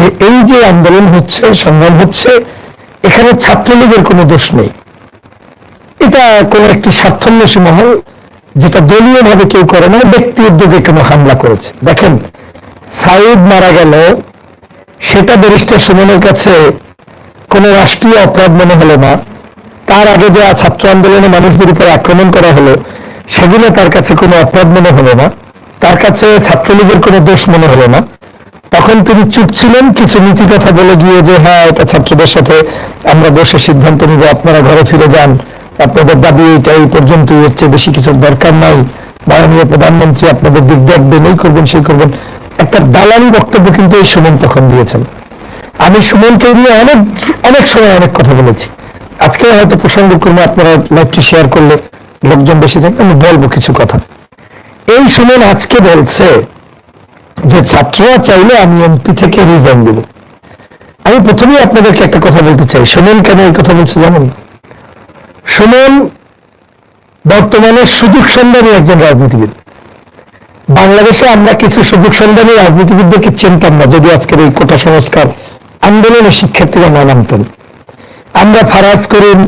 যে এই যে আন্দোলন হচ্ছে, সংগ্রাম হচ্ছে, এখানে ছাত্রলীগের কোনো দোষ নেই। এটা কোন একটি স্বার্থন্বেষী মহল যেটা দলীয় ভাবে কেউ করে না ব্যক্তি উদ্যোগে কেন হামলা করেছে। দেখেন সাইদ মারা গেল, সেটা ব্যারিস্টার সুমনের কাছে কোন রাষ্ট্রীয় অপরাধ মনে হলো না। তার আগে যে ছাত্র আন্দোলনে মানুষদের উপর আক্রমণ করা হলো, সেগুলো তার কাছে কোনো অপরাধ মনে হলো না। তার কাছে ছাত্রলীগের কোনো দোষ মনে হলো না। তখন তিনি চুপ ছিলেন, কিছু নীতি কথা বলে গিয়ে যে হ্যাঁ এটা ছাত্রদের সাথে আমরা বসে সিদ্ধান্ত নিব, আপনারা ঘরে ফিরে যান। আপনাদের দাবি এটা এই পর্যন্ত চেয়ে বেশি কিছুর দরকার নাই। মাননীয় প্রধানমন্ত্রী আপনাদের দিক দেখবেন এই করবেন, সেই করবেন। একটা দালালি বক্তব্য কিন্তু এই সুমন তখন দিয়েছেন। আমি সুমনকে নিয়ে অনেক অনেক সময় অনেক কথা বলেছি। আজকে হয়তো প্রসঙ্গ করব, আপনারা লাইভটি শেয়ার করলে লোকজন বেশি থাকবে, আমি বলব কিছু কথা। এই সুমন আজকে বলছে যে ছাত্ররা চাইলে আমি এমপি থেকে রিজাইন দেব। আমি প্রথমেই আপনাদেরকে একটা কথা বলতে চাই। সুমন কেন এই কথা বলছে জানেন? সুমন বর্তমানে সুযোগ সন্ধানী একজন রাজনীতিবিদ। বাংলাদেশে আমরা কিছু সুযোগ সন্ধানী রাজনীতিবিদদেরকে চিনতাম না যদি আজকের এই কোটা সংস্কার আন্দোলনে শিক্ষার্থীরা না নামতেন। আমরা ফারাজ করিম,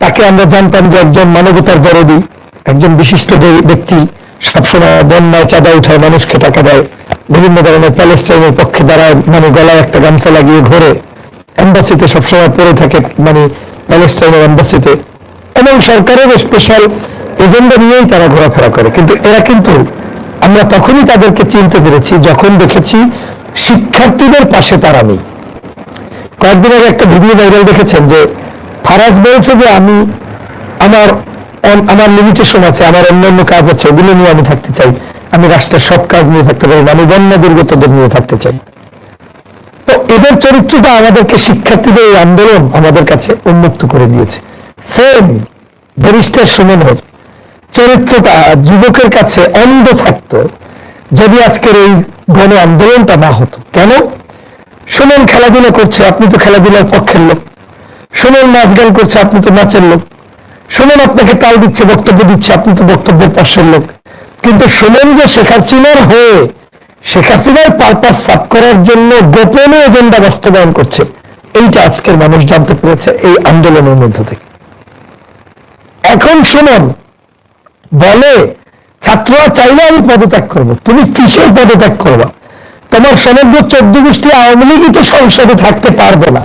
তাকে আমরা জানতাম যে একজন মানবতার দরদি, একজন বিশিষ্ট ব্যক্তি, সবসময় বন্যায় চাঁদা উঠায়, মানুষকে টাকা দেয়। বিভিন্ন ধরনের প্যালেস্টাইনের পক্ষে দাঁড়ায় মানে গলায় একটা গামছা লাগিয়ে ঘোরে। এম্বাসিতে সবসময় পড়ে থাকে মানে প্যালেস্টাইনের এম্বাসিতে। এবং সরকারের স্পেশাল এজেন্ডা নিয়েই তারা ঘোরাফেরা করে। কিন্তু এরা কিন্তু আমরা তখনই তাদেরকে চিনতে পেরেছি যখন দেখেছি শিক্ষার্থীদের পাশে তারা নেই। কয়েকদিন আগে একটা ভিডিও ভাইরাল দেখেছেন যে ফারাজ বলছে যে আমি আমার আমার লিমিটেশন আছে, আমার অন্যান্য কাজ আছে ওগুলো নিয়ে আমি থাকতে চাই। আমি রাষ্ট্রের সব কাজ নিয়ে থাকতে পারি আমি বন্যা দুর্গতদের নিয়ে থাকতে চাই। তো এদের চরিত্রটা আমাদেরকে শিক্ষার্থীদের এই আন্দোলন আমাদের কাছে উন্মুক্ত করে দিয়েছে। সেম ব্যারিস্টার সুমনের চরিত্রটা যুবকের কাছে অন্ধ থাকতো যদি আজকের এই গণ আন্দোলনটা না হতো। কেন? সুমন খেলাধুলা করছে, আপনি তো খেলাধুলার পক্ষের লোক। সুমন নাচ গান করছে, আপনি তো নাচের লোক। সুমন আপনাকে তাল দিচ্ছে, বক্তব্য দিচ্ছে, আপনি তো বক্তব্যের পাশের লোক। কিন্তু সুমন যে শেখ হাসিনার হয়ে, শেখ হাসিনার পারপাস সাফ করার জন্য গোপনে এজেন্ডা বাস্তবায়ন করছে। এইটা আজকের মানুষ জানতে পেরেছে এই আন্দোলনের মধ্য থেকে। এখন সুমন বলে ছাত্ররা চাইলে আমি পদত্যাগ করব। তুমি কিসের পদত্যাগ করবা? তোমার সমগ্র চোদ্দ গোষ্ঠী আওয়ামী লীগই তো সংসদে থাকতে পারবে না।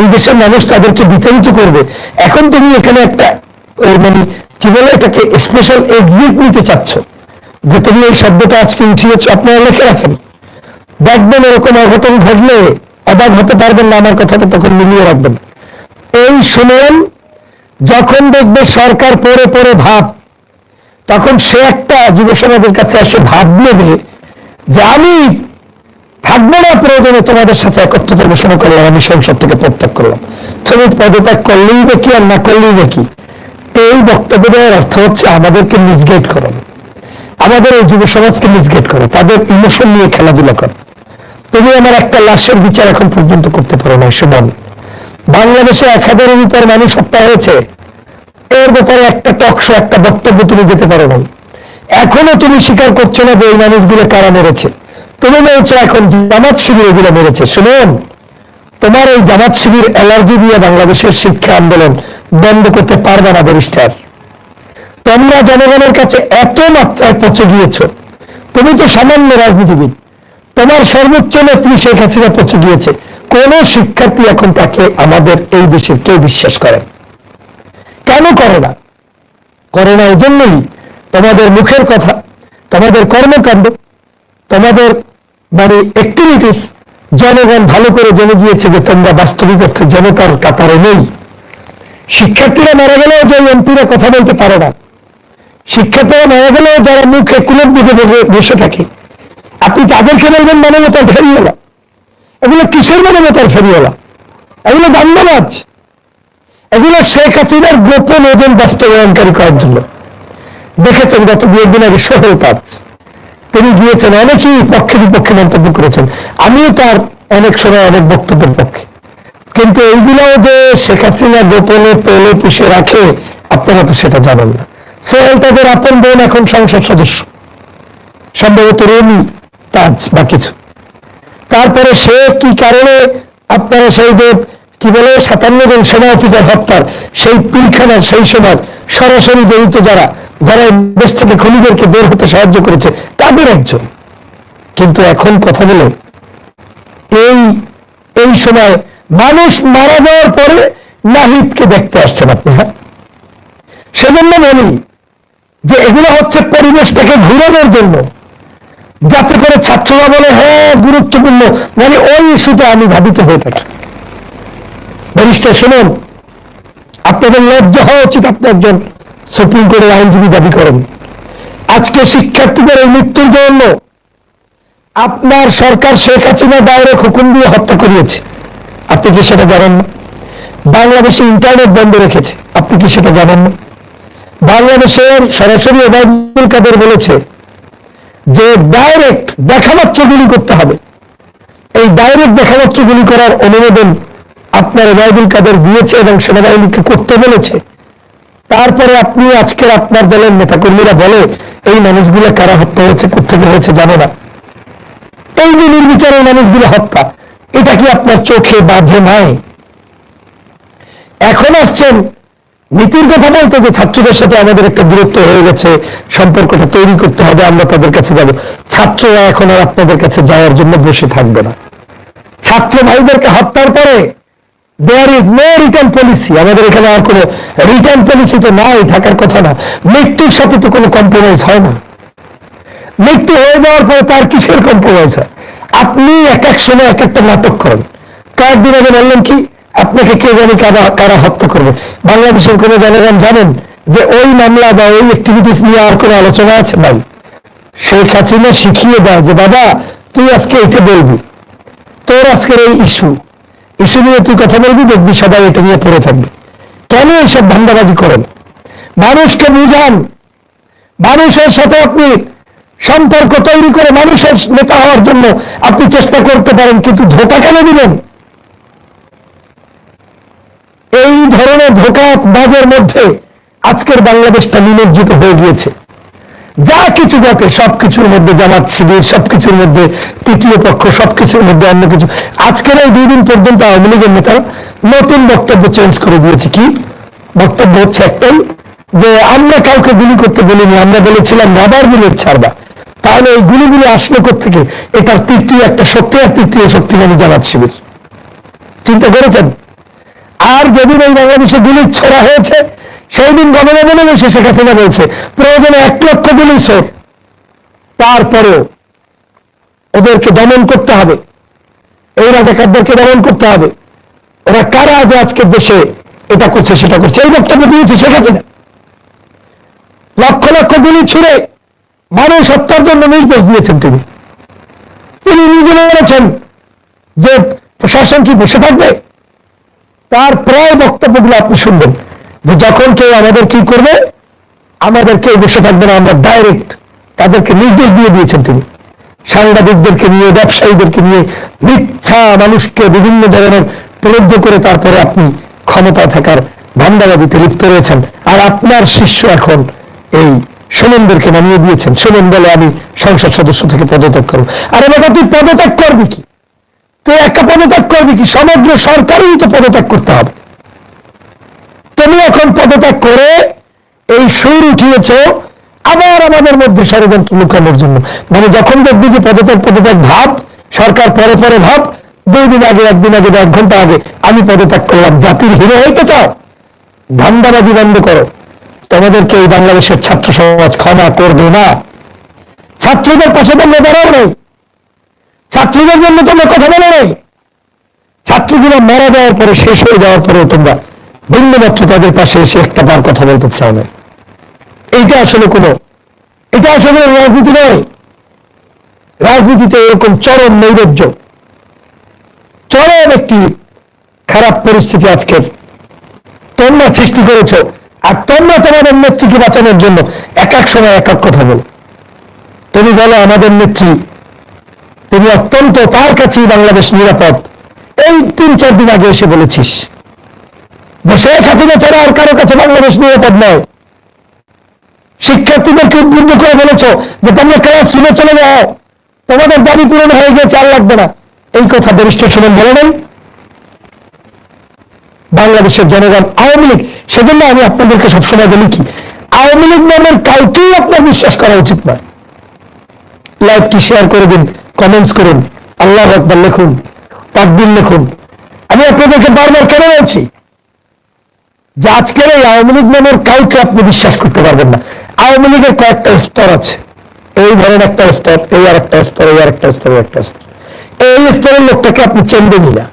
এই দেশের মানুষ তাদেরকে বিতাড়িত করবে। এখন তুমি এখানে একটা মানে কি বলে? এটাকে স্পেশাল এক্সিট নিতে চাচ্ছ। যে তুমি এই শব্দটা আজকে উঠিয়েছ, আপনারা লিখে রাখেন। দেখবেন এরকম অঘটন ঘটলে অবাক হতে পারবেন না, আমার কথাটা তখন মিলিয়ে রাখবেন। এই শুনেন যখন দেখবে সরকার পরে পরে ভাব, তখন সে একটা যুব সমাজের কাছে এসে ভাব নেবে যে আমি থাকব না, প্রয়োজনে তোমাদের সাথে একত্রতা ঘোষণা করলাম, আমি সংসদ থেকে প্রত্যাগ করলাম। তুমি পদত্যাগ করলেই বা কি আর না করলেই বা কি? এই বক্তব্য দেওয়ার অর্থ হচ্ছে আমাদেরকে মিসগাইড করানো আমাদের এই যুব সমাজকে মিসগাইড করে, তাদের ইমোশন নিয়ে খেলাধুলা করে। তুমি আমার একটা লাশের বিচার এখন পর্যন্ত করতে পারো না সুমন। বাংলাদেশে এক হাজারের উপর মানুষ হত্যা হয়েছে। এর ব্যাপারে একটা টকশো একটা বক্তব্য তুমি দিতে পারো না এখনও তুমি স্বীকার করছ না যে এই মানুষগুলো কারা মেরেছে। তুমি বলছো এখন জামাত শিবির এগুলো মেরেছে। শুনুন তোমার এই জামাত শিবির অ্যালার্জি দিয়ে বাংলাদেশের শিক্ষা আন্দোলন বন্ধ করতে পারবে না ব্যারিস্টার। তোমরা জনগণের কাছে এত মাত্রায় পচে গিয়েছ। তুমি তো সামান্য রাজনীতিবিদ। তোমার সর্বোচ্চ নেত্রী শেখ হাসিনা পচে গিয়েছে। কোন শিক্ষার্থী এখন তাকে আমাদের এই দেশের কেউ বিশ্বাস করে কেন করে না? করে না এই জন্যই তোমাদের মুখের কথা, তোমাদের কর্মকাণ্ড, তোমাদের মানে অ্যাক্টিভিটিস জনগণ ভালো করে জেনে গিয়েছে যে তোমরা বাস্তবিক অর্থে জনতার কাতারে নেই। শিক্ষার্থীরা মারা গেলেও যে এমপিরা কথা বলতে পারে না। শিক্ষার্থীরা মারা গেলেও যারা মুখে কুলপ দিকে বসে- থাকে। আপনি তাদেরকে বলবেন, মানবতার ফেরিওয়ালা। এগুলো কিসের মানবতার ফেরিওয়ালা? এগুলো দান্ডবাজ এগুলো শেখ হাসিনার গোপন এজেন্ট বাস্তবায়নকারী করার জন্য। দেখেছেন গত দু একদিন আগে সোহেল কাজ তিনি গিয়েছেন, অনেকেই পক্ষে বিপক্ষে মন্তব্য করেছেন। আমিও তার অনেক সময় অনেক বক্তব্যের পক্ষে। কিন্তু এইগুলো যে শেখ হাসিনা গোপনে পেলে পুষে রাখে, আপনারা তো সেটা জানেন না। সোহেল তাজের আপন বোন এখন সংসদ সদস্য। সম্ভবত রমি, তাজ বা কিছু। তারপরে সে কি কারণে আপনারা সেই যে, কি বলে, সাতান্ন জন সেনা অফিসার হত্যার সেই পিলখানার সেই সময় সরাসরি জড়িত যারা যারা দেশ থেকে খনিদেরকে বের হতে সাহায্য করেছে, তাদের একজন। কিন্তু এখন কথা বলে, এই এই সময় মানুষ মারা যাওয়ার পরে নাহিদকে দেখতে আসছেন আপনি হ্যাঁ? সেজন্য বলি যে এগুলো হচ্ছে পরিবেশটাকে ঘুরানোর জন্য। যাতে করে ছাত্ররা বলে হ্যাঁ গুরুত্বপূর্ণ। মানে ওই ইস্যুতে আমি ভাবিত হয়ে থাকি। ব্যারিস্টার, শুনুন, আপনাদের লজ্জা হওয়া উচিত আপনি একজন সুপ্রিম কোর্টের আইনজীবী দাবি করেন। আজকে শিক্ষার্থীদের এই মৃত্যুর জন্য আপনার সরকার শেখ হাসিনা ডাইরেক্ট হুকুম দিয়ে হত্যা করিয়েছে। আপনি কি সেটা জানেন না? বাংলাদেশে ইন্টারনেট বন্ধ রেখেছে, আপনি কি সেটা জানেন না? বাংলাদেশের সরাসরি ওবায়দুল কাদের বলেছে যে ডাইরেক্ট দেখামাত্র গুলি করতে হবে। এই ডাইরেক্ট দেখামাত্র গুলি করার অনুমোদন আপনার ওবায়দুল কাদের দিয়েছে এবং সেনাবাহিনীকে করতে বলেছে। তারপরে আপনি আজকের আপনার দলের নেতাকর্মীরা বলে, এই মানুষগুলো কারা হত্যা হয়েছে কোথেকে হয়েছে জানো না। এই যে নির্বিচারের মানুষগুলো হত্যা এটা কি আপনার চোখে বাঁধে নাই? এখন আসছেন নীতির কথা বলতে যে ছাত্রদের সাথে আমাদের একটা দূরত্ব হয়ে গেছে, সম্পর্কটা তৈরি করতে হবে, আমরা তাদের কাছে যাব। ছাত্ররা এখন আর আপনাদের কাছে যাওয়ার জন্য বসে থাকবে না। ছাত্র ভাইদেরকে হত্যার পরে there is no return policy আমাদের এখানে আর কোনো রিটার্ন পলিসি তো নাই, থাকার কথা না। মৃত্যুর সাথে তো কোনো কম্প্রোমাইজ হয় না। মৃত্যু হয়ে যাওয়ার পরে তার কিসের কম্প্রোমাইজ হয়? আপনি এক এক সময় এক একটা নাটক করেন। কয়েকদিন আগে বললেন কি? আপনাকে কে জানি কারা কারা হত্যা করবে? বাংলাদেশের কোনো জনগণ জানেন যে ওই মামলা বা ওই অ্যাক্টিভিটিস নিয়ে আর কোনো আলোচনা আছে নাই। শেখ হাসিনা শিখিয়ে দেয় যে, বাবা, তুই আজকে এটা বলবি। তোর আজকের এই ইস্যু ইস্যু নিয়ে তুই কথা বলবি, দেখবি সবাই এটা নিয়ে পড়ে থাকবে। কেন এইসব ধান্দাবাজি করেন? মানুষকে বুঝান। মানুষের সাথে আপনি সম্পর্ক তৈরি করে মানুষের নেতা হওয়ার জন্য আপনি চেষ্টা করতে পারেন, কিন্তু ধোকা কেন দিবেন? এই ধরনের ধোকা বাজের মধ্যে আজকের বাংলাদেশটা নিমজ্জিত হয়ে গিয়েছে। যা কিছু ঘটে, সবকিছুর মধ্যে জামাত শিবির, সবকিছুর মধ্যে তৃতীয় পক্ষ, সবকিছুর মধ্যে অন্য কিছু। আজকের এই দুই দিন পর্যন্ত আওয়ামী লীগের নেতারা নতুন বক্তব্য চেঞ্জ করে দিয়েছে। কি? বক্তব্য হচ্ছে একটাই, যে আমরা কাউকে গুলি করতে বলিনি, আমরা বলেছিলাম রাবার বুলেট ছাড়বা। তাহলে এই গুলিগুলি আসলো থেকে এটার তৃতীয় একটা শক্তি আর তৃতীয় শক্তি জামাত শিবির চিন্তা করেছেন? আর যেদিন এই বাংলাদেশে গুলি ছড়া হয়েছে সেই দিন গণভবনে বসে শেখ হাসিনা বলছে, প্রয়োজনে এক লক্ষ গুলি চোর তারপরেও ওদেরকে দমন করতে হবে। এই রাজাকারদেরকে দমন করতে হবে। ওরা কারা যে আজকের দেশে এটা করছে, সেটা করছে? এই বক্তব্য দিয়েছে শেখ হাসিনা। লক্ষ লক্ষ গুলি ছুড়ে মানুষ হত্যার জন্য নির্দেশ দিয়েছেন তিনি। তিনি নিজে বলেছেন যে প্রশাসন কি বসে থাকবে? তার প্রায় বক্তব্যগুলো আপনি শুনবেন যে যখন কেউ আমাদের কি করবে, আমাদের কেউ বসে থাকবে না, আমরা ডাইরেক্ট তাদেরকে নির্দেশ দিয়ে দিয়েছেন তিনি। সাংবাদিকদেরকে নিয়ে, ব্যবসায়ীদেরকে নিয়ে মিথ্যা মানুষকে বিভিন্ন ধরনের প্রলব্ধ করে তারপরে আপনি ক্ষমতা থাকার ধান্দাবাজিতে লিপ্ত রয়েছেন। আর আপনার শিষ্য এখন এই সোমেনদেরকে নামিয়ে দিয়েছেন। সোমেন বলে, আমি সংসদ সদস্য থেকে পদত্যাগ করব। আরে বাবা, তুই পদত্যাগ করবি কি? তুই একটা পদত্যাগ করবি কি? সমগ্র সরকারই তো পদত্যাগ করতে হবে। তুমি এখন পদত্যাগ করে এই সুর উঠিয়েছ, আবার আমাদের মধ্যে ষড়যন্ত্র লুকানোর জন্য। মানে যখন দেখবি যে পদত্যাগ পদত্যাগ ভাব, সরকার পরে পরে ভাব, দুই দিন আগে, একদিন আগে এক ঘণ্টা আগে আমি পদত্যাগ করলাম। জাতির হিরো হইতে চাও, ধান্দাবাজি বন্ধ করো। তোমাদেরকে এই বাংলাদেশের ছাত্র সমাজ ক্ষমা করবে না। ছাত্রদের পাশে তোমরা দাঁড়াও নেই ছাত্রীদের জন্য তোমরা কথা বলো নেই ছাত্রগুলো মারা যাওয়ার পরে, শেষ হয়ে যাওয়ার পরেও তোমরা ভিন্ন মাত্র তাদের পাশে এসে একটা বার কথা বলতে চাও না। এইটা আসলে কোনো, এটা আসলে রাজনীতি নয়। রাজনীতিতে এরকম চরম নৈরাজ্য, চরম একটি খারাপ পরিস্থিতি আজকের তোমরা সৃষ্টি করেছ। আর তোমরা তোমাদের নেত্রীকে বাঁচানোর জন্য এক এক সময় এক এক কথা বলো। তুমি বলো, আমাদের নেত্রী, তুমি অত্যন্ত, তার কাছেই বাংলাদেশ নিরাপদ। এই তিন, চার দিন আগে এসে বলেছিস শেখ হাসিনা ছাড়া আর কারও কাছে বাংলাদেশ নিরাপদ নয়। শিক্ষার্থীদেরকে উদ্বুদ্ধ করে বলেছ যে তোমরা ক্লাস শুনে চলে যাও। তোমাদের দাবি পূরণ হয়ে গিয়ে চাল লাগবে না। এই কথা ব্যারিস্টার সুমন বলে নাই। বাংলাদেশের জনগণ আওয়ামী লীগ, সেজন্য আমি আপনাদেরকে সবসময় বলি কি, আওয়ামী লীগ নামের কাউকেই আপনার বিশ্বাস করা উচিত নয়। লাইভটি শেয়ার করে দিন কমেন্টস করুন, আল্লাহ আকবর লিখুন, তাকবির লিখুন। আমি আপনাদেরকে বারবার কেন বলছি? যে আজকের এই আওয়ামী লীগ নামের কাউকে আপনি বিশ্বাস করতে পারবেন না। আওয়ামী লীগের কয়েকটা স্তর আছে। এই ধরেন একটা স্তর, এই আর একটা স্তর, এই আর একটা স্তর একটা স্তর। এই স্তরের লোকটাকে আপনি চেনবেনই না।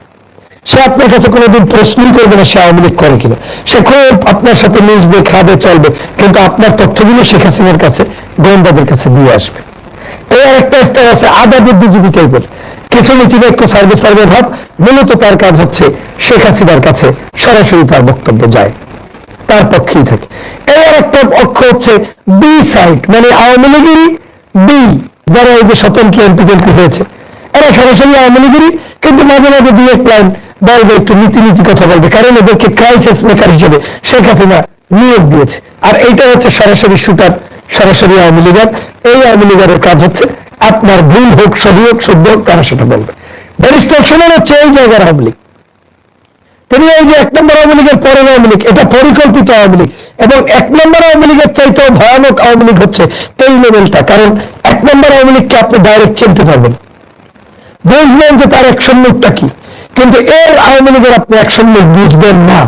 সে আপনার কাছে কোনোদিন প্রশ্নই করবে না সে আওয়ামী লীগ করে কিনা। সে খুব আপনার সাথে মিশবে, খাবে, চলবে, কিন্তু আপনার তথ্যগুলো শেখ হাসিনার কাছে, গোয়েন্দাদের কাছে দিয়ে আসবে। এই আর একটা স্তর আছে, আদা বুদ্ধিজীবী টাইপের কিছু নীতিবাক্য সার্ভে সার্ভে ভাব, মূলত তার কাজ হচ্ছে শেখ হাসিনার কাছে সরাসরি তার বক্তব্য যায়। তার পক্ষেই থাকে। এই আর একটা অক্ষ হচ্ছে বি সাইড মানে আওয়ামী লীগেরই বি যারা এই যে স্বতন্ত্র এমপি হয়েছে। এরা সরাসরি আওয়ামী লীগেরই, কিন্তু মাঝে মাঝে দুই এক লাইন বলবে একটু নীতি নীতি কথা বলবে। কারণ এদেরকে ক্রাইসিস মেকার হিসেবে শেখ হাসিনা নিয়োগ দিয়েছে। আর এইটা হচ্ছে সরাসরি শুটার সরাসরি আওয়ামী লীগের। এই আওয়ামী লীগের কাজ হচ্ছে, আপনার ভুল হোক, সহি হোক শুদ্ধ হোক, তারা সেটা বলবে। ব্যারিস্টার শোনার হচ্ছে এই জায়গার আওয়ামী লীগ। তিনি এই যে এক নম্বর আওয়ামী লীগের পরের আওয়ামী লীগ, এটা পরিকল্পিত আওয়ামী লীগ। এবং এক নম্বর আওয়ামী লীগের চাইতেও ভয়ানক আওয়ামী লীগ হচ্ছে এই লেভেলটা কারণ এক নম্বর আওয়ামী লীগকে আপনি ডাইরেক্ট চিনতে পারবেন। বুঝবেন যে তার অ্যাকশন মুখটা কি। কিন্তু এর আওয়ামী লীগের আপনি মুখ বুঝবেন না।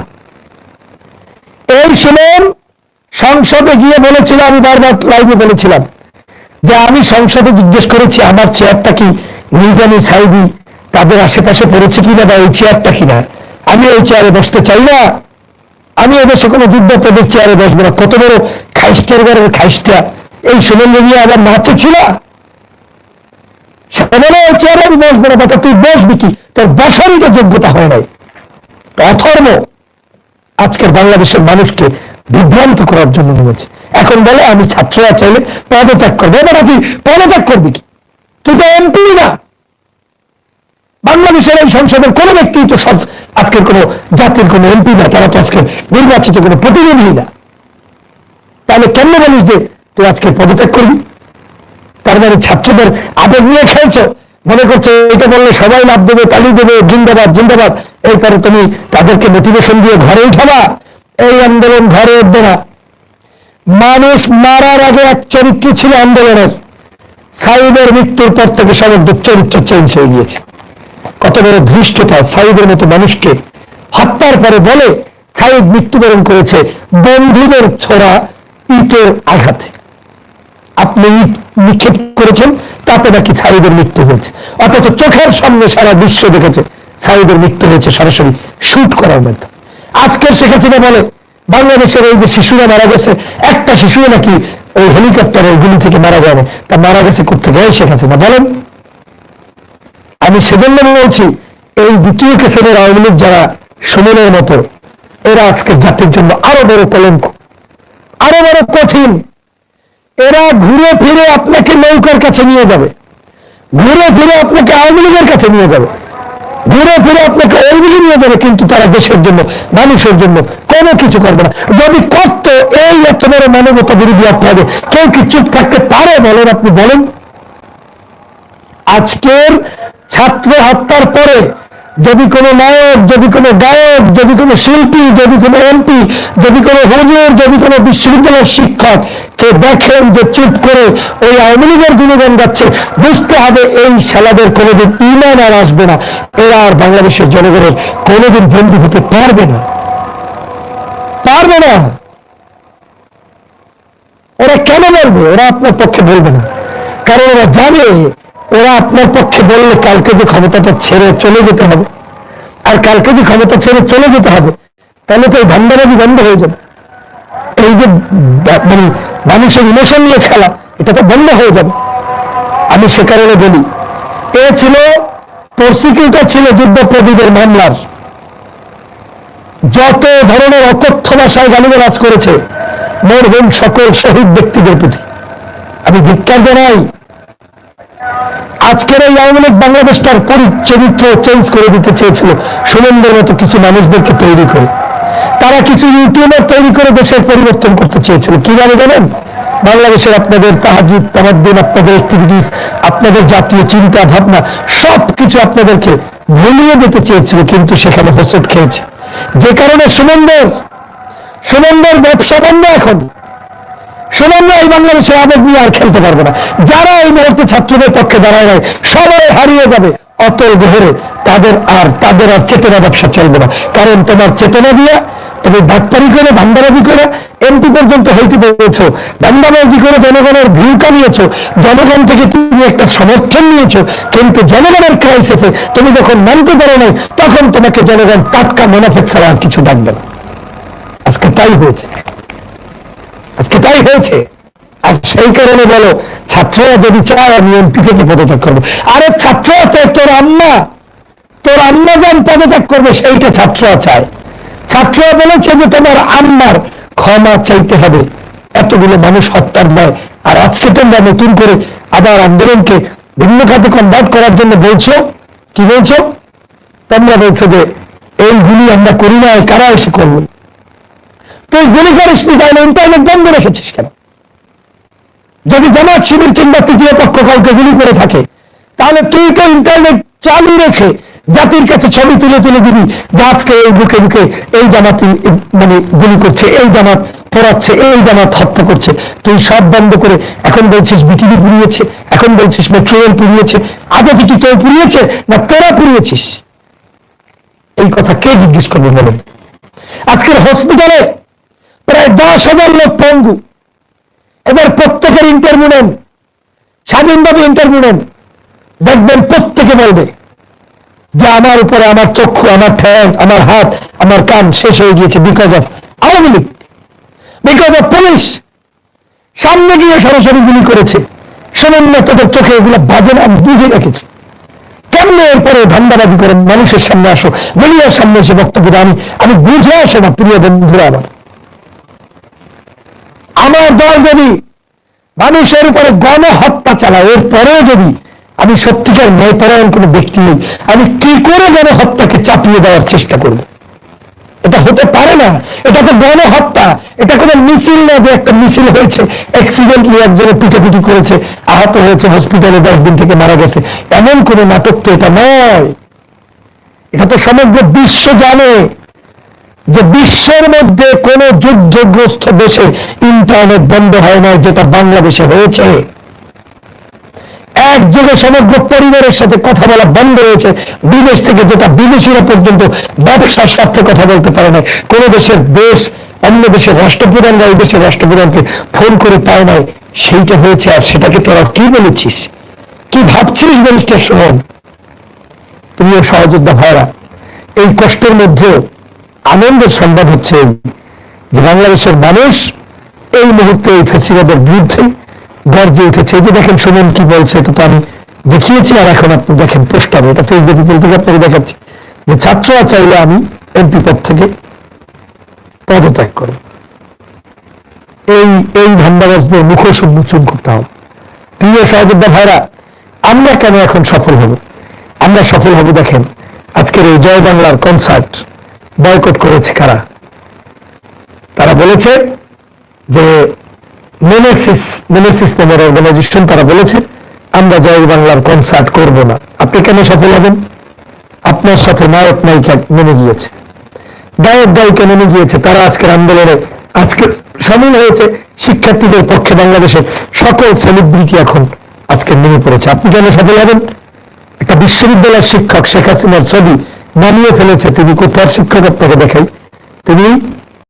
এই শুনেন সংসদে গিয়ে বলেছিল আমি বারবার লাইভে বলেছিলাম, যে আমি সংসদে জিজ্ঞেস করেছি, আমার চেয়ারটা কি নিজানি সাইদি, তাদের আশেপাশে পড়েছে কিনা বা ওই চেয়ারটা কিনা? আমি ওই চেয়ারে বসতে চাই না। আমি এদেশে কোনো যুদ্ধ পদের চেয়ারে বসবো না। কত বড় খাইস্টের ঘরের খাইস্টা এই সুমন্দ নিয়ে আবার নাচে ছিল ওই চেয়ারে আমি বসবো না, বাবা, তুই বসবি কি? তোর বসারই তো যোগ্যতা হয় নাই। অথর্ব আজকের বাংলাদেশের মানুষকে বিভ্রান্ত করার জন্য নেমেছে। এখন বলে, আমি ছাত্ররা চাইলে পদত্যাগ করব। এবার তুই পদত্যাগ করবি কি? তুই তো এমপি না। বাংলাদেশের এই সংসদের কোন ব্যক্তি তো আজকের কোন জাতির কোন এমপি না, তারা তো আজকে নির্বাচিত কোন প্রতিনিধি না। তাহলে কেন বলিস যে, তুই আজকে পদত্যাগ করবি? তার মানে ছাত্রদের আবেগ নিয়ে খেলছো। মনে করছে এটা বললে সবাই লাভ দেবে, তালি দেবে, জিন্দাবাদ জিন্দাবাদ। এরপরে তুমি তাদেরকে মোটিভেশন দিয়ে ঘরে উঠাবা। এই আন্দোলন ঘরে উঠবে না। মানুষ মারার আগে এক চরিত্র ছিল আন্দোলনের। সাইদের মৃত্যুর পর থেকে সমগ্র চরিত্র চেঞ্জ হয়ে গিয়েছে। কত বড় ধৃষ্টতা সাইদের মতো মানুষকে হত্যার পরে বলে সাইদ মৃত্যুবরণ করেছে বন্ধুদের ছোড়া ইটের আঘাতে। আপনি নিক্ষেপ করেছেন, তাতে নাকি সাইদের মৃত্যু হয়েছে। অথচ চোখের সামনে সারা বিশ্ব দেখেছে, সাইদের মৃত্যু হয়েছে সরাসরি শুট করার মধ্যে আজকের শেখ হাসিনা বলে, বাংলাদেশের এই যে শিশুরা মারা গেছে, একটা শিশুও নাকি ওই হেলিকপ্টারের গুলি থেকে মারা না। তা মারা গেছে করতে গেছে শেখ হাসিনা বলেন, আমি সেজন্য বলছি, এই দ্বিতীয় কেসের আওয়ামী লীগ যারা সুমনের মতো, এরা আজকে জাতির জন্য আরও বড় কলঙ্ক, আরও বড় কঠিন এরা ঘুরে ফিরে আপনাকে নৌকার কাছে নিয়ে যাবে। ঘুরে ফিরে আপনাকে আওয়ামী লীগের কাছে নিয়ে যাবে। ঘুরে ফিরে আপনাকে ওই দিকে নিয়ে যাবে, কিন্তু তারা দেশের জন্য, মানুষের জন্য কোনো কিছু করবে না। যদি করতো, এই এত মানবতা বিরোধী আপনাদের কেউ কি চুপ থাকতে পারে বলেন আপনি, বলেন? আজকের ছাত্র হত্যার পরে যদি কোনো নায়ক, যদি কোনো গায়ক, যদি কোনো শিল্পী, যদি কোনো এমপি, যদি কোনো হুজুর, যদি কোনো বিশ্ববিদ্যালয়ের শিক্ষক, কে দেখেন যে চুপ করে ওই আওয়ামী লীগের গুণগান গাচ্ছে, বুঝতে হবে এই শালাদের কোনোদিন ইমান আর আসবে না। এরা আর বাংলাদেশের জনগণের কোনোদিন বন্ধু হতে পারবে না। পারবে না। ওরা কেন বলবে ওরা আপনার পক্ষে বলবে না। কারণ ওরা জানে ওরা আপনার পক্ষে বললে কালকে যে ক্ষমতাটা ছেড়ে চলে যেতে হবে, আর কালকে যে ক্ষমতা ছেড়ে চলে যেতে হবে, তাহলে তো এই ধান্দাবাজি বন্ধ হয়ে যাবে। এই যে মানে মানুষের ইমোশন নিয়ে খেলা, এটা তো বন্ধ হয়ে যাবে। আমি সে কারণে বলি, এ ছিল প্রসিকিউটর ছিল যুদ্ধ প্রদীপের মামলার। যত ধরনের অকথ্য ভাষায় গালিগালাজ করেছে, মরহুম সকল শহীদ ব্যক্তিদের প্রতি। আমি ধিক্কার জানাই আজকের এই আওয়ামী লীগ বাংলাদেশটার পরিচরিত্র চেঞ্জ করে দিতে চেয়েছিল। সুমনদের মতো কিছু মানুষদেরকে তৈরি করে। তারা কিছু ইউটিউবার তৈরি করে দেশের পরিবর্তন করতে চেয়েছিল। কীভাবে জানেন? বাংলাদেশের আপনাদের তাহাজিদ তামাদ্দিন, আপনাদের অ্যাক্টিভিটিস আপনাদের জাতীয় চিন্তা, ভাবনা সব কিছু আপনাদেরকে ভুলিয়ে দিতে চেয়েছিল, কিন্তু সেখানে হোসট খেয়েছে। যে কারণে সুমন্দর সুমন্দর ব্যবসা বন্ধ এখন। সুমন্দর এই বাংলাদেশের আবেগ নিয়ে আর খেলতে পারবে না। যারা এই মুহূর্তে ছাত্রদের পক্ষে দাঁড়ায় নাই, সবাই হারিয়ে যাবে। অতল তাদের আর তাদের আর চেতনা ব্যবসা চলবে না। কারণ তোমার চেতনা দিয়া তুমি করে ধান্দাবাজি করে, এমপি পর্যন্ত হইতে ধান্দাবাজি করে জনগণের কামিয়েছো। জনগণ থেকে তুমি একটা সমর্থন নিয়েছো। কিন্তু জনগণের ক্রাইসিসে তুমি যখন মানতে পারো নাই, তখন তোমাকে জনগণ টাটকা মনে মোনাফেক ছাড়া আর কিছু ডাকবে না। আজকে তাই হয়েছে। আজকে তাই হয়েছে। আর সেই কারণে বলো, ছাত্ররা যদি চায় আমি এমপি থেকে পদত্যাগ করব। আরে ছাত্ররা চায় তোর আম্মা তোর আম্মা যান পদত্যাগ করবে, সেইটা ছাত্ররা চায়। ছাত্ররা বলেছে যে তোমার আম্মার ক্ষমা চাইতে হবে। এতগুলো মানুষ হত্যার নয় আর আজকে তোমরা নতুন করে আবার আন্দোলনকে ভিন্ন খাতে কনভার্ট করার জন্য বলছো? কি বলছো? তোমরা বলছো যে এইগুলি আমরা করি না কারা এসে করব? তুই গুলি করিস নি তাহলে ইন্টারনেট বন্ধ রেখেছিস কেন? যদি জামাত শিবির কিংবা তৃতীয় পক্ষ কাউকে গুলি করে থাকে, তাহলে তুই তো ইন্টারনেট চালু রেখে জাতির কাছে ছবি তুলে তুলে দিবি যে আজকে এই বুকে বুকে এই জামাত মানে গুলি করছে, এই জামাত পড়াচ্ছে এই জামাত হত্যা করছে। তুই সব বন্ধ করে এখন বলছিস বিটিভি পুড়িয়েছে, এখন বলছিস মেট্রো রেল পুড়িয়েছে। আগে কি কেউ পুড়িয়েছে না তোরা পুড়িয়েছিস? এই কথা কে জিজ্ঞেস করবে বলেন? আজকের হসপিটালে প্রায় দশ হাজার লোক পঙ্গু। এবার প্রত্যেকের ইন্টারভিউ নেন। স্বাধীনভাবে ইন্টারভিউ নেন। দেখবেন প্রত্যেকে বলবে যে আমার উপরে আমার চক্ষু, আমার ঠ্যাং, আমার হাত, আমার কান শেষ হয়ে গিয়েছে because of Awami League. Because of police সামনে গিয়ে সরাসরি গুলি করেছে। সামান্য তোদের চোখে এগুলো বাজে না বুঝে রেখেছি। কেমনে এরপরে ধান্দাবাজি করে মানুষের সামনে আসো, মিডিয়ার সামনে এসে বক্তব্য আমি আমি বুঝে আসে না, প্রিয় বন্ধুরা আমার। আমার দল যদি মানুষের উপরে গণহত্যা চালায়, এরপরেও যদি আমি সত্যিকার ন্যায়পরায়ণ কোনো ব্যক্তি নই আমি কি করে গণহত্যাকে চাপিয়ে দেওয়ার চেষ্টা করব? এটা হতে পারে না। এটা তো গণহত্যা। এটা কোনো মিছিল না যে একটা মিছিল হয়েছে অ্যাক্সিডেন্টলি একজনে পিটাপিটি করেছে, আহত হয়েছে হসপিটালে দশ দিন থেকে মারা গেছে। এমন কোনো নাটক তো এটা নয়। এটা তো সমগ্র বিশ্ব জানে। যে বিশ্বের মধ্যে কোন যুদ্ধগ্রস্ত দেশে ইন্টারনেট বন্ধ হয় না যেটা বাংলাদেশে হয়েছে। একযোগে সমগ্র পরিবারের সাথে কথা বলা বন্ধ রয়েছে। বিদেশ থেকে যেটা বিদেশিরা পর্যন্ত ব্যবসার স্বার্থে কথা বলতে পারে না কোন দেশের দেশ, অন্য দেশের রাষ্ট্রপ্রধানরা এই দেশের রাষ্ট্রপ্রধানকে ফোন করে পায় নাই। সেইটা হয়েছে, আর সেটাকে তোরা কি বলেছিস? কি ভাবছিস ব্যারিস্টার সোহন তুমিও সহযোদ্ধা ভাইরা, এই কষ্টের মধ্যেও আনন্দের সংবাদ হচ্ছে যে বাংলাদেশের মানুষ এই মুহূর্তে এই ফেসিবাদের বিরুদ্ধে গর্জে উঠেছে। যে দেখেন সুমন কি বলছে তো আমি দেখিয়েছি আর এখন আপনি দেখেন পোস্টার, এটা ফেস দ্য আপনাকে দেখাচ্ছি। যে ছাত্ররা চাইলে আমি এমপি পদ থেকে পদত্যাগ করব। এই এই ধান্দাবাজদের মুখোশ উন্মোচন করতে হবে। প্রিয় সহযোদ্ধা ভাইরা, আমরা কেন এখন সফল হব? আমরা সফল হব দেখেন, আজকের এই জয় বাংলার কনসার্ট বয়কট করেছে কারা? তারা বলেছে যে মেনেসিস মেনেসিস নামের অর্গানাইজেশন তারা বলেছে, আমরা জয় বাংলার কনসার্ট করব না। আপনি কেন সফল হবেন? আপনার সাথে নায়ক নায়িকা নেমে গিয়েছে। গায়ক গায়িকা নেমে গিয়েছে। তারা আজকের আন্দোলনে, আজকে সামিল হয়েছে শিক্ষার্থীদের পক্ষে বাংলাদেশের সকল সেলিব্রিটি এখন আজকে নেমে পড়েছে। আপনি কেন সফল হবেন? একটা বিশ্ববিদ্যালয়ের শিক্ষক শেখ হাসিনার ছবি বানিয়ে ফেলেছে। তিনি কোথায় শিক্ষক আপনাকে দেখেন? তিনি